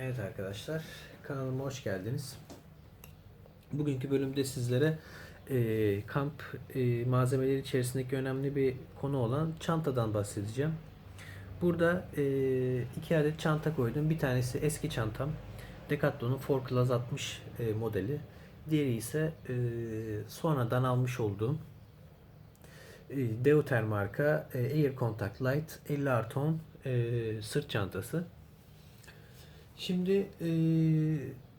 Evet arkadaşlar, kanalıma hoş geldiniz. Bugünkü bölümde sizlere e, kamp e, malzemeleri içerisindeki önemli bir konu olan çantadan bahsedeceğim. Burada e, iki adet çanta koydum. Bir tanesi eski çantam. Decathlon'un 4 60 e, modeli. Diğeri ise e, sonradan almış olduğum e, Deuter marka e, Air Contact Light 50 artı 10 e, sırt çantası. Şimdi e,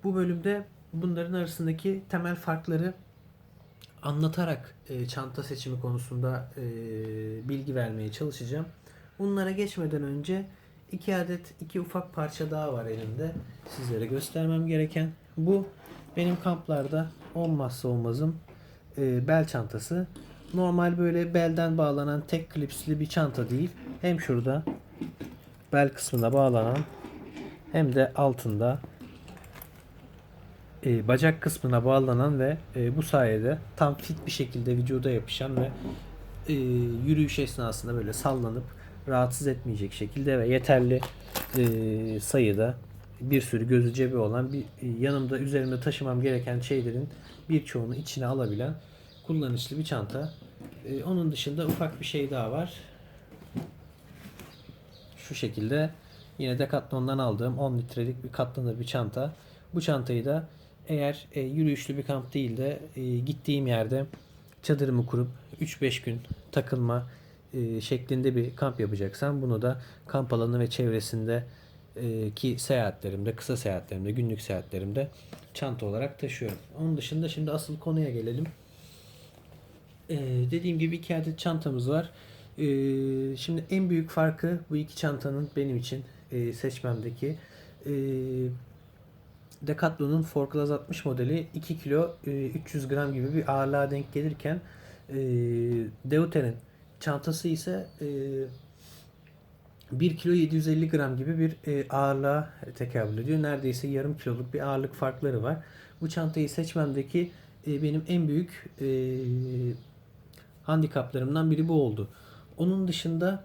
bu bölümde bunların arasındaki temel farkları anlatarak e, çanta seçimi konusunda e, bilgi vermeye çalışacağım. Bunlara geçmeden önce iki adet iki ufak parça daha var elimde sizlere göstermem gereken. Bu benim kamplarda olmazsa olmazım e, bel çantası. Normal böyle belden bağlanan tek klipsli bir çanta değil. Hem şurada bel kısmına bağlanan hem de altında e, bacak kısmına bağlanan ve e, bu sayede tam fit bir şekilde vücuda yapışan ve e, yürüyüş esnasında böyle sallanıp rahatsız etmeyecek şekilde ve yeterli e, sayıda bir sürü gözü cebi olan bir e, yanımda üzerimde taşımam gereken şeylerin birçoğunu içine alabilen kullanışlı bir çanta. E, onun dışında ufak bir şey daha var. Şu şekilde yine Decathlon'dan aldığım 10 litrelik bir katlanır bir çanta. Bu çantayı da eğer e, yürüyüşlü bir kamp değil de e, gittiğim yerde çadırımı kurup 3-5 gün takılma e, şeklinde bir kamp yapacaksam bunu da kamp alanı ve çevresinde e, ki seyahatlerimde, kısa seyahatlerimde, günlük seyahatlerimde çanta olarak taşıyorum. Onun dışında şimdi asıl konuya gelelim. Ee, dediğim gibi iki adet çantamız var. Ee, şimdi en büyük farkı bu iki çantanın benim için e, seçmemdeki e, Decathlon'un Forclaz 60 modeli 2 kilo e, 300 gram gibi bir ağırlığa denk gelirken e, Deuter'in çantası ise e, 1 kilo 750 gram gibi bir e, ağırlığa tekabül ediyor. Neredeyse yarım kiloluk bir ağırlık farkları var. Bu çantayı seçmemdeki e, benim en büyük e, handikaplarımdan biri bu oldu. Onun dışında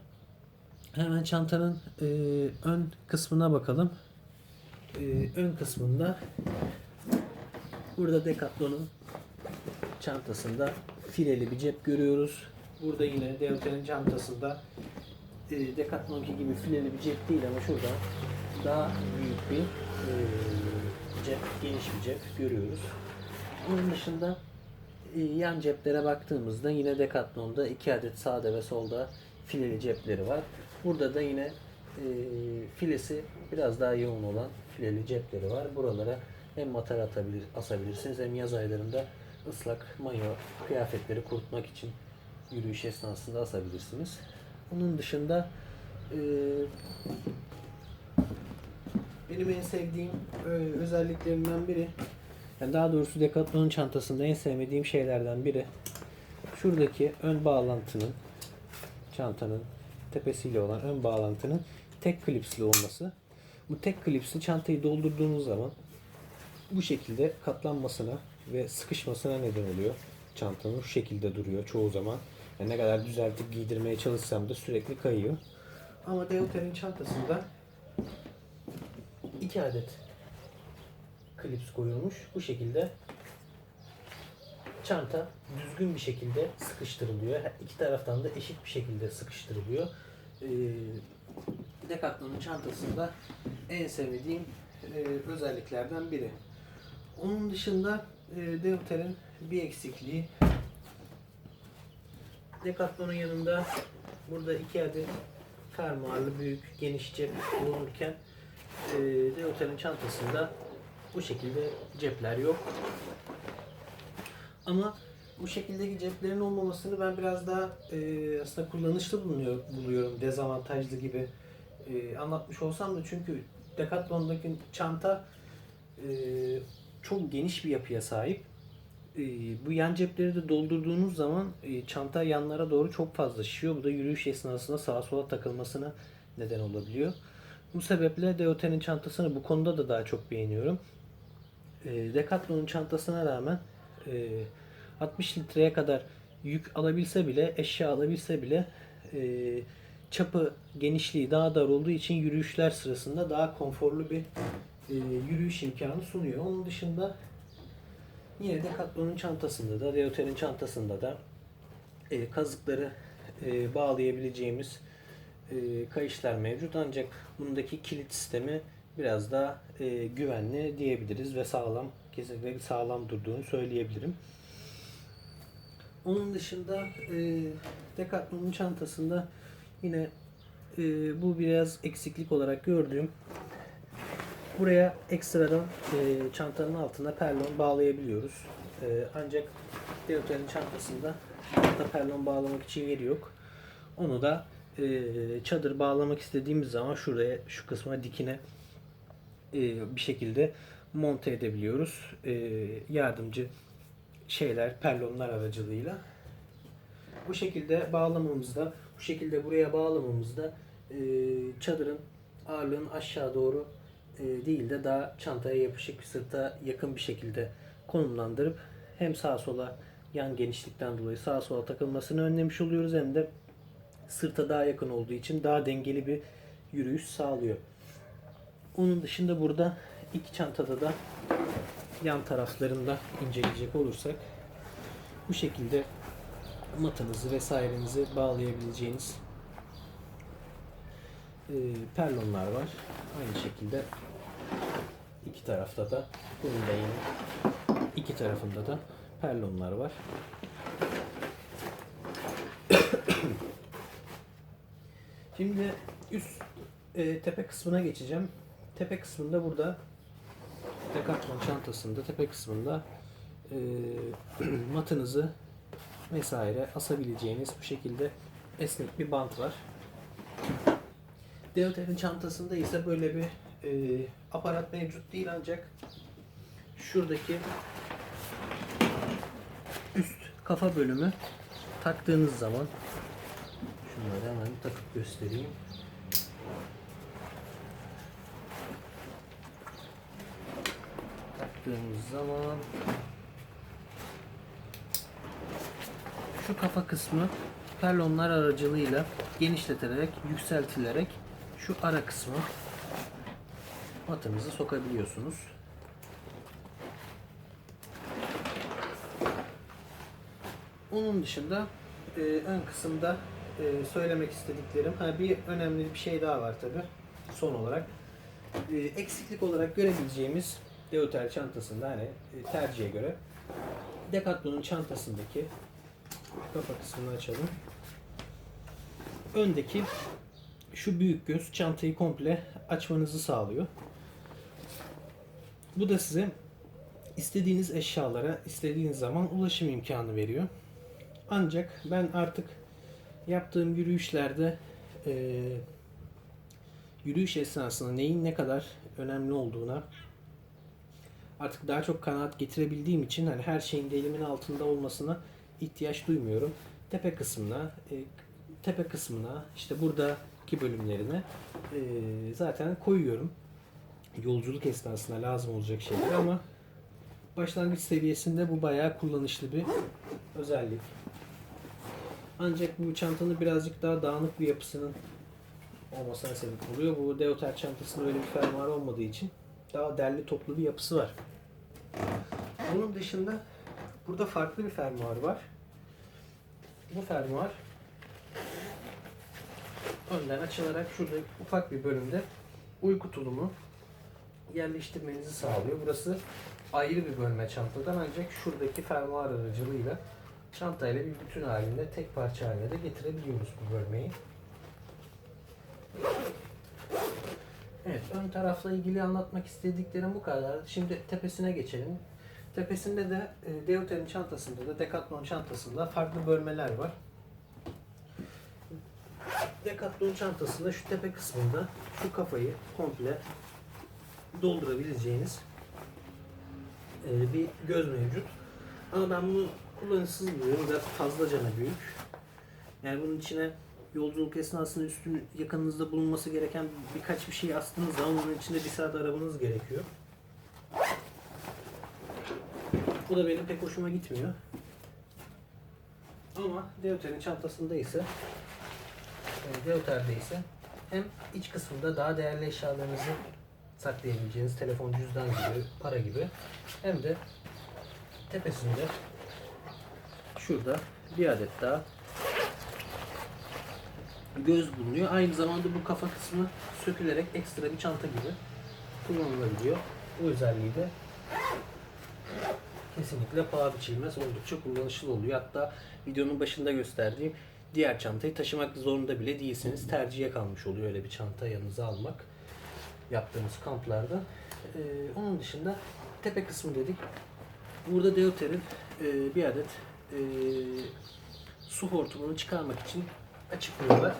hemen çantanın e, ön kısmına bakalım. E, ön kısmında burada Decathlon'un çantasında fileli bir cep görüyoruz. Burada yine Deuter'in çantasında e, Decathlon'ki gibi fileli bir cep değil ama şurada daha büyük bir e, cep, geniş bir cep görüyoruz. Onun dışında e, yan ceplere baktığımızda yine Decathlon'da iki adet sağda ve solda fileli cepleri var. Burada da yine e, filesi biraz daha yoğun olan fileli cepleri var. Buralara hem matar atabilir, asabilirsiniz hem yaz aylarında ıslak mayo kıyafetleri kurutmak için yürüyüş esnasında asabilirsiniz. Onun dışında e, benim en sevdiğim e, özelliklerinden biri yani daha doğrusu Decathlon'un çantasında en sevmediğim şeylerden biri şuradaki ön bağlantının çantanın tepesiyle olan ön bağlantının tek klipsli olması. Bu tek klipsli çantayı doldurduğunuz zaman bu şekilde katlanmasına ve sıkışmasına neden oluyor. Çantanın şu şekilde duruyor çoğu zaman. Yani ne kadar düzeltip giydirmeye çalışsam da sürekli kayıyor. Ama Deuter'in çantasında iki adet klips koyulmuş. Bu şekilde çanta düzgün bir şekilde sıkıştırılıyor. İki taraftan da eşit bir şekilde sıkıştırılıyor. Ee, Decathlon'un çantasında en sevdiğim e, özelliklerden biri. Onun dışında e, Deuter'in bir eksikliği Decathlon'un yanında burada iki adet fermuarlı büyük geniş cep bulunurken e, Deuter'in çantasında bu şekilde cepler yok. Ama bu şekildeki ceplerin olmamasını ben biraz daha e, aslında kullanışlı bulunuyor, buluyorum. Dezavantajlı gibi e, anlatmış olsam da çünkü Decathlon'daki çanta e, çok geniş bir yapıya sahip. E, bu yan cepleri de doldurduğunuz zaman e, çanta yanlara doğru çok fazla şişiyor. Bu da yürüyüş esnasında sağa sola takılmasına neden olabiliyor. Bu sebeple Deuter'in çantasını bu konuda da daha çok beğeniyorum. E, Decathlon'un çantasına rağmen e, 60 litreye kadar yük alabilse bile, eşya alabilse bile e, çapı, genişliği daha dar olduğu için yürüyüşler sırasında daha konforlu bir e, yürüyüş imkanı sunuyor. Onun dışında yine Decathlon'un çantasında da, Deuter'in çantasında da e, kazıkları e, bağlayabileceğimiz e, kayışlar mevcut. Ancak bundaki kilit sistemi biraz daha e, güvenli diyebiliriz ve sağlam, kesinlikle sağlam durduğunu söyleyebilirim. Onun dışında e, Decathlon'un çantasında yine e, bu biraz eksiklik olarak gördüğüm buraya ekstradan e, çantanın altına perlon bağlayabiliyoruz. E, ancak Deuter'in çantasında altta perlon bağlamak için yeri yok. Onu da e, çadır bağlamak istediğimiz zaman şuraya şu kısma dikine e, bir şekilde monte edebiliyoruz. E, yardımcı şeyler, perlonlar aracılığıyla. Bu şekilde bağlamamızda, bu şekilde buraya bağlamamızda e, çadırın ağırlığını aşağı doğru e, değil de daha çantaya yapışık, sırta yakın bir şekilde konumlandırıp hem sağa sola yan genişlikten dolayı sağa sola takılmasını önlemiş oluyoruz hem de sırta daha yakın olduğu için daha dengeli bir yürüyüş sağlıyor. Onun dışında burada iki çantada da yan taraflarında inceleyecek olursak bu şekilde matınızı vesairenizi bağlayabileceğiniz e, perlonlar var. Aynı şekilde iki tarafta da bunun da yine iki tarafında da perlonlar var. Şimdi üst e, tepe kısmına geçeceğim. Tepe kısmında burada Decathlon çantasında tepe kısmında e, matınızı vesaire asabileceğiniz bu şekilde esnek bir bant var. Deuter'in çantasında ise böyle bir e, aparat mevcut değil ancak şuradaki üst kafa bölümü taktığınız zaman şunları hemen takıp göstereyim. Taktığımız zaman şu kafa kısmı perlonlar aracılığıyla genişletilerek, yükseltilerek şu ara kısmı matınızı sokabiliyorsunuz. Onun dışında e, ön kısımda e, söylemek istediklerim, ha bir önemli bir şey daha var tabi son olarak. E, eksiklik olarak görebileceğimiz Deuter çantasında hani e, tercihe göre Decathlon'un çantasındaki kafa kısmını açalım. Öndeki şu büyük göz çantayı komple açmanızı sağlıyor. Bu da size istediğiniz eşyalara istediğiniz zaman ulaşım imkanı veriyor. Ancak ben artık yaptığım yürüyüşlerde e, yürüyüş esnasında neyin ne kadar önemli olduğuna artık daha çok kanaat getirebildiğim için hani her şeyin de elimin altında olmasına ihtiyaç duymuyorum. Tepe kısmına, e, tepe kısmına, işte buradaki bölümlerine e, zaten koyuyorum. Yolculuk esnasında lazım olacak şeyler ama başlangıç seviyesinde bu bayağı kullanışlı bir özellik. Ancak bu çantanın birazcık daha dağınık bir yapısının olmasına sebep oluyor. Bu Deuter çantasında öyle bir fermuar olmadığı için daha derli toplu bir yapısı var. Onun dışında burada farklı bir fermuar var. Bu fermuar önden açılarak şurada ufak bir bölümde uyku tulumu yerleştirmenizi sağlıyor. Burası ayrı bir bölme çantadan ancak şuradaki fermuar aracılığıyla çantayla bir bütün halinde tek parça haline de getirebiliyoruz bu bölmeyi. Evet, ön tarafla ilgili anlatmak istediklerim bu kadar. Şimdi tepesine geçelim. Tepesinde de e, Deuter'in çantasında da Decathlon çantasında farklı bölmeler var. Decathlon çantasında şu tepe kısmında şu kafayı komple doldurabileceğiniz e, bir göz mevcut. Ama ben bunu kullanışsız buluyorum. Biraz fazlacana büyük. Yani bunun içine yolculuk esnasında üstün yakınınızda bulunması gereken birkaç bir şey astığınız zaman bunun içinde bir saat arabanız gerekiyor. Bu da benim pek hoşuma gitmiyor. Ama Deuter'in çantasında ise Deuter'de ise hem iç kısmında daha değerli eşyalarınızı saklayabileceğiniz telefon, cüzdan gibi, para gibi. Hem de tepesinde şurada bir adet daha göz bulunuyor. Aynı zamanda bu kafa kısmı sökülerek ekstra bir çanta gibi kullanılabiliyor. Bu özelliği de kesinlikle paha biçilmez. Oldukça kullanışlı oluyor. Hatta videonun başında gösterdiğim diğer çantayı taşımak zorunda bile değilsiniz. Tercihe kalmış oluyor öyle bir çanta yanınıza almak yaptığımız kamplarda. Ee, onun dışında tepe kısmı dedik. Burada Deuter'in e, bir adet e, su hortumunu çıkarmak için açıklığı var.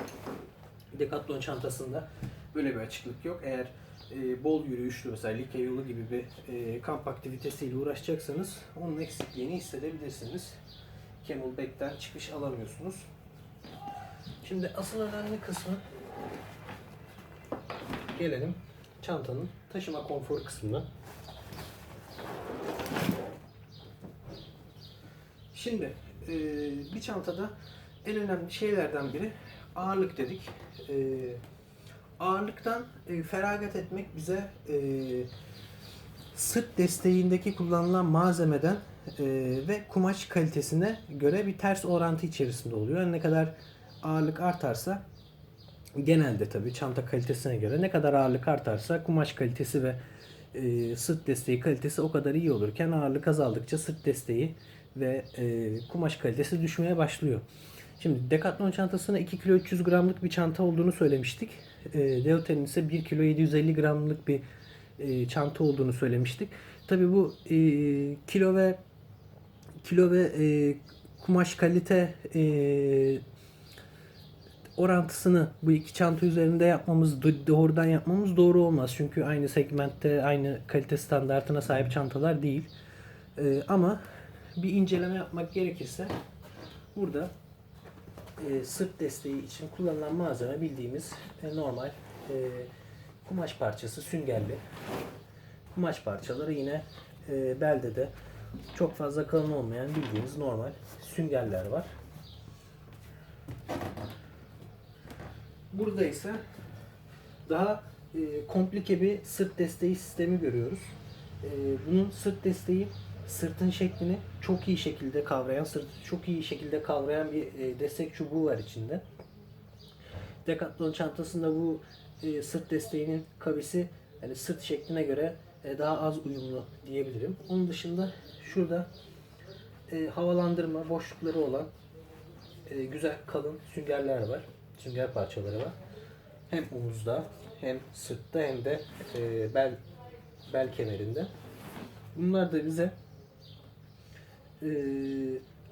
Decathlon çantasında böyle bir açıklık yok. Eğer e, bol yürüyüşlü mesela Likya yolu gibi bir e, kamp aktivitesiyle uğraşacaksanız onun eksikliğini hissedebilirsiniz. Camelback'ten çıkış alamıyorsunuz. Şimdi asıl önemli kısmı gelelim çantanın taşıma konforu kısmına. Şimdi e, bir çantada en önemli şeylerden biri ağırlık dedik. E, ağırlıktan e, feragat etmek bize e, sırt desteğindeki kullanılan malzemeden e, ve kumaş kalitesine göre bir ters orantı içerisinde oluyor. Ne kadar ağırlık artarsa genelde tabii çanta kalitesine göre ne kadar ağırlık artarsa kumaş kalitesi ve e, sırt desteği kalitesi o kadar iyi olurken ağırlık azaldıkça sırt desteği ve e, kumaş kalitesi düşmeye başlıyor. Şimdi Decathlon çantasına 2 kilo 300 gramlık bir çanta olduğunu söylemiştik. E, Deuter'in ise 1 kilo 750 gramlık bir e, çanta olduğunu söylemiştik. Tabii bu e, kilo ve kilo ve e, kumaş kalite e, orantısını bu iki çanta üzerinde yapmamız, do- doğrudan yapmamız doğru olmaz. Çünkü aynı segmentte, aynı kalite standartına sahip çantalar değil. Ee, ama bir inceleme yapmak gerekirse burada e, sırt desteği için kullanılan malzeme bildiğimiz e, normal e, kumaş parçası, süngerli. Kumaş parçaları yine e, belde de çok fazla kalın olmayan bildiğimiz normal süngerler var. Burada ise daha e, komplike bir sırt desteği sistemi görüyoruz. E, bunun sırt desteği sırtın şeklini çok iyi şekilde kavrayan, sırtı çok iyi şekilde kavrayan bir e, destek çubuğu var içinde. Decathlon çantasında bu e, sırt desteğinin kavisi yani sırt şekline göre e, daha az uyumlu diyebilirim. Onun dışında şurada e, havalandırma boşlukları olan e, güzel kalın süngerler var. Sünger parçaları var. Hem omuzda hem sırtta hem de e, bel bel kemerinde. Bunlar da bize e,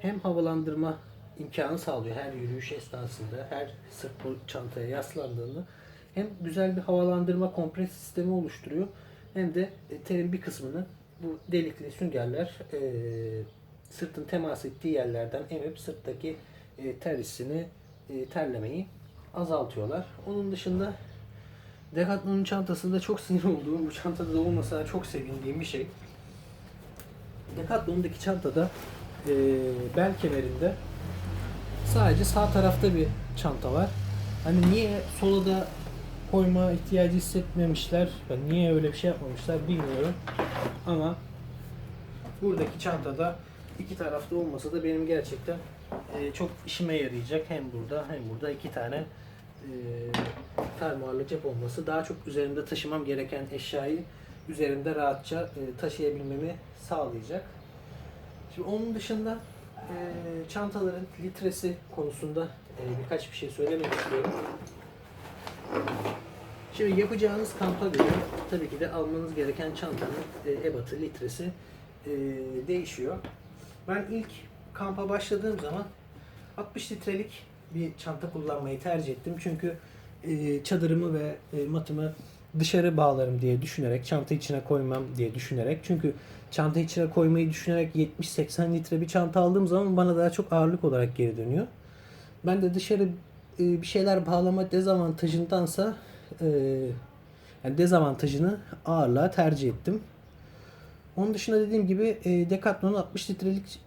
hem havalandırma imkanı sağlıyor her yürüyüş esnasında, her sırt çantaya yaslandığında hem güzel bir havalandırma kompres sistemi oluşturuyor hem de e, terin bir kısmını bu delikli süngerler e, sırtın temas ettiği yerlerden emip sırttaki e, ter hissini, e, terlemeyi azaltıyorlar. Onun dışında Decathlon'un çantasında çok sinir olduğum, bu çantada da olmasa çok sevindiğim bir şey. Decathlon'daki çantada e, bel kemerinde sadece sağ tarafta bir çanta var. Hani niye sola da koyma ihtiyacı hissetmemişler, yani niye öyle bir şey yapmamışlar bilmiyorum. Ama buradaki çantada iki tarafta olmasa da benim gerçekten e, çok işime yarayacak. Hem burada hem burada iki tane e, fermuarlı cep olması daha çok üzerimde taşımam gereken eşyayı üzerinde rahatça e, taşıyabilmemi sağlayacak. Şimdi onun dışında e, çantaların litresi konusunda e, birkaç bir şey söylemek istiyorum. Şimdi yapacağınız kampa göre tabii ki de almanız gereken çantanın e, ebatı, litresi e, değişiyor. Ben ilk kampa başladığım zaman 60 litrelik bir çanta kullanmayı tercih ettim. Çünkü e, çadırımı ve e, matımı dışarı bağlarım diye düşünerek, çanta içine koymam diye düşünerek. Çünkü çanta içine koymayı düşünerek 70-80 litre bir çanta aldığım zaman bana daha çok ağırlık olarak geri dönüyor. Ben de dışarı e, bir şeyler bağlama dezavantajındansa e, yani dezavantajını ağırlığa tercih ettim. Onun dışında dediğim gibi e, Decathlon'un 60 litrelik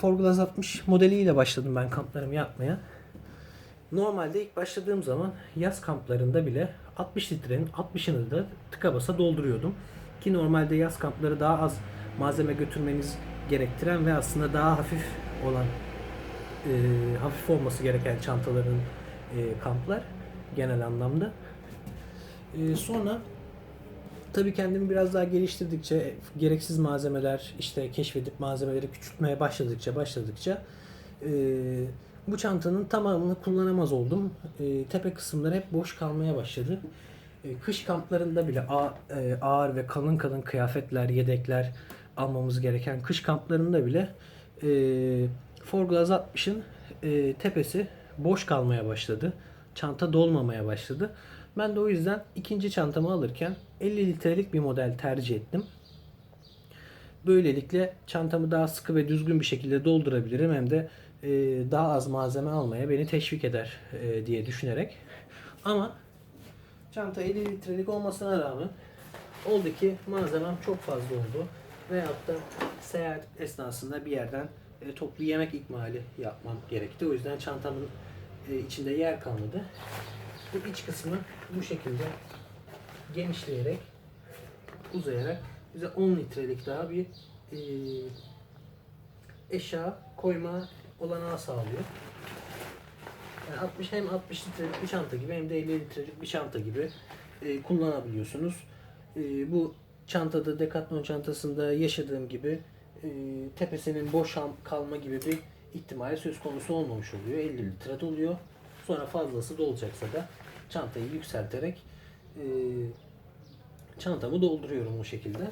Forglass 60 modeliyle başladım ben kamplarımı yapmaya. Normalde ilk başladığım zaman yaz kamplarında bile 60 litrenin 60'ını da tıka basa dolduruyordum. Ki normalde yaz kampları daha az malzeme götürmeniz gerektiren ve aslında daha hafif olan e, hafif olması gereken çantaların e, kamplar genel anlamda. E, sonra tabii kendimi biraz daha geliştirdikçe gereksiz malzemeler işte keşfedip malzemeleri küçültmeye başladıkça başladıkça e, bu çantanın tamamını kullanamaz oldum. E, tepe kısımları hep boş kalmaya başladı. E, kış kamplarında bile a- e, ağır ve kalın kalın kıyafetler, yedekler almamız gereken kış kamplarında bile e, Forglass 60'ın e, tepesi boş kalmaya başladı. Çanta dolmamaya başladı. Ben de o yüzden ikinci çantamı alırken 50 litrelik bir model tercih ettim. Böylelikle çantamı daha sıkı ve düzgün bir şekilde doldurabilirim hem de e, daha az malzeme almaya beni teşvik eder e, diye düşünerek. Ama çanta 50 litrelik olmasına rağmen oldu ki malzemem çok fazla oldu. Veyahut da seyahat esnasında bir yerden e, toplu yemek ikmali yapmam gerekti. O yüzden çantamın e, içinde yer kalmadı. Bu iç kısmı bu şekilde genişleyerek uzayarak bize 10 litrelik daha bir eşya koyma olanağı sağlıyor. Yani 60 hem 60 litrelik bir çanta gibi hem de 50 litrelik bir çanta gibi e, kullanabiliyorsunuz. E, bu çantada Decathlon çantasında yaşadığım gibi e, tepesinin boş kal- kalma gibi bir ihtimali söz konusu olmamış oluyor. 50 litre doluyor. Sonra fazlası dolacaksa da çantayı yükselterek e, çantamı dolduruyorum bu şekilde.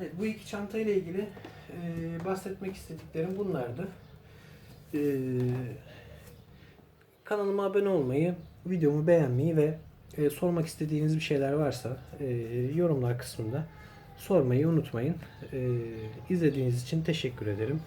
Evet, bu iki çantayla ilgili e, bahsetmek istediklerim bunlardı. E, kanalıma abone olmayı, videomu beğenmeyi ve e, sormak istediğiniz bir şeyler varsa e, yorumlar kısmında sormayı unutmayın. E, izlediğiniz için teşekkür ederim.